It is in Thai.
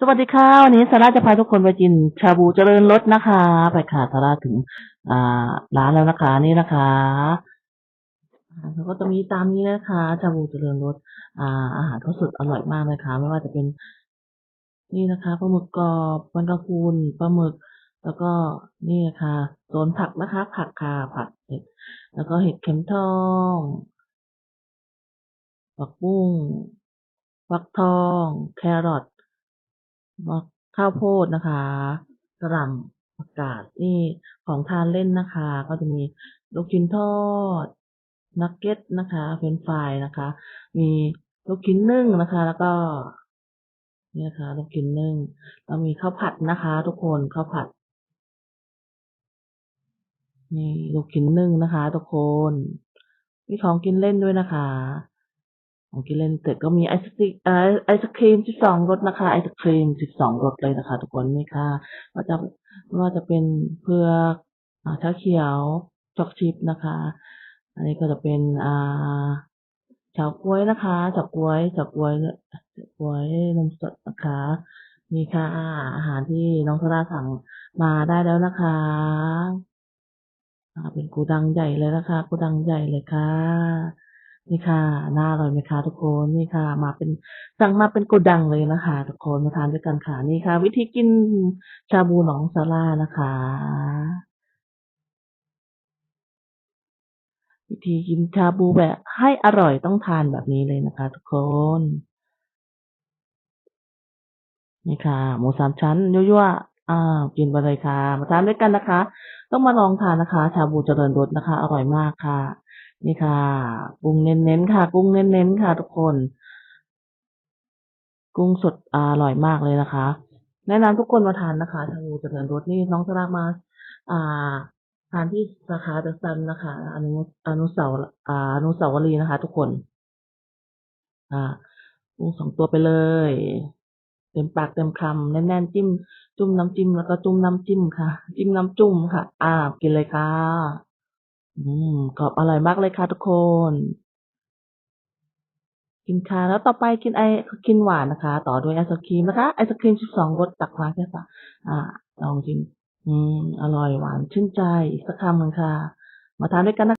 สวัสดีค่ะวันนี้สาราจะพาทุกคนไปกินชาบูเจริญรสนะคะ ไปค่ะสาราถึง อ่า ร้านแล้วนะคะ นี่นะคะอาหารเขาก็จะมีตามนี้นะคะชาบูเจริญรสอ่า อาหารเขาสุดอร่อยมากเลยค่ะไม่ว่าจะเป็น นี่นะคะปลาหมึกกรอบมันกระพูนปลาหมึก แล้วก็นี่ค่ะโซนผักนะคะ ผักค่ะผักเห็ดแล้วก็เห็ดเข็มทองผักบุ้งฟักทอง แครอท มะข้าวโพดนะคะกระหล่ำผักกาดนี่ของทานเล่นนะคะ ก็จะมีลูกชิ้นทอดนักเก็ตนะคะ เฟรนฟรายนะคะ มีลูกชิ้นนึ่งนะคะ แล้วก็นี่นะคะลูกชิ้นนึ่งแล้วมีข้าวผัดนะคะ ทุกคนข้าวผัดนี่ลูกชิ้นนึ่งนะคะ ทุกคนมีของกินเล่นด้วยนะคะ ของกินเล่นเสร็จก็มีไอศครีมเอ่อไอศครีมสิบสองรสนะคะ ไอศครีมสิบสองรสเลยนะคะ ทุกคนนี่ค่ะว่าจะว่าจะเป็นเผือกอ่าชาเขียวช็อกชิพนะคะ อันนี้ก็จะเป็นอ่าเฉาก๊วยนะคะเฉาก๊วยเฉาก๊วยเฉาก๊วยนมสดนะคะนี่ค่ะ อาหารที่น้องธราสั่งมาได้แล้วนะคะอ่าเป็นกูดังใหญ่เลยนะคะกูดังใหญ่เลยค่ะ นี่ค่ะน่าอร่อยไหมคะทุกคนนี่ค่ะ มาเป็นสั่งมาเป็นโกดังเลยนะคะทุกคนมาทานด้วยกันค่ะนี่ค่ะ วิธีกินชาบูหนองสาลานะคะ วิธีกินชาบูแบบให้อร่อยต้องทานแบบนี้เลยนะคะ ทุกคนนี่ค่ะ หมูสามชั้นยั่วๆอ่ากินไปเลยค่ะ มาทานด้วยกันนะคะ ต้องมาลองทานนะคะ ชาบูเจริญรสนะคะ อร่อยมากค่ะ นี่ค่ะกุ้งเน้นๆค่ะ กุ้งเน้นๆค่ะ ทุกคน กุ้งสดอร่อยมากเลยนะคะ แนะนำทุกคนมาทานนะคะชาบูเจริญรสนี่น้องสลากมา อ่าทานที่สาขาเดอะซันนะคะอนุอนุสาวอ่าอนุสาวรีย์นะคะ ทุกคน อ่ากุ้งสองตัวไปเลยเต็มปากเต็มคำแน่นๆจิ้ม จุ่มน้ำจิ้มแล้วก็จุ่มน้ำจิ้มค่ะ จิ้มน้ำจุ่มค่ะ อ่ากินเลยค่ะ อืมกรอบอร่อยมากเลยค่ะทุกคน กินค่ะแล้วต่อไปกินไอกินหวานนะคะ ต่อด้วยไอศครีมนะคะ ไอศครีมชิพสองรสตักมาแค่ปะอ่าลองกิน อืม อร่อยหวานชื่นใจอีกสักคำหนึ่งค่ะ มาทานด้วยกันนะ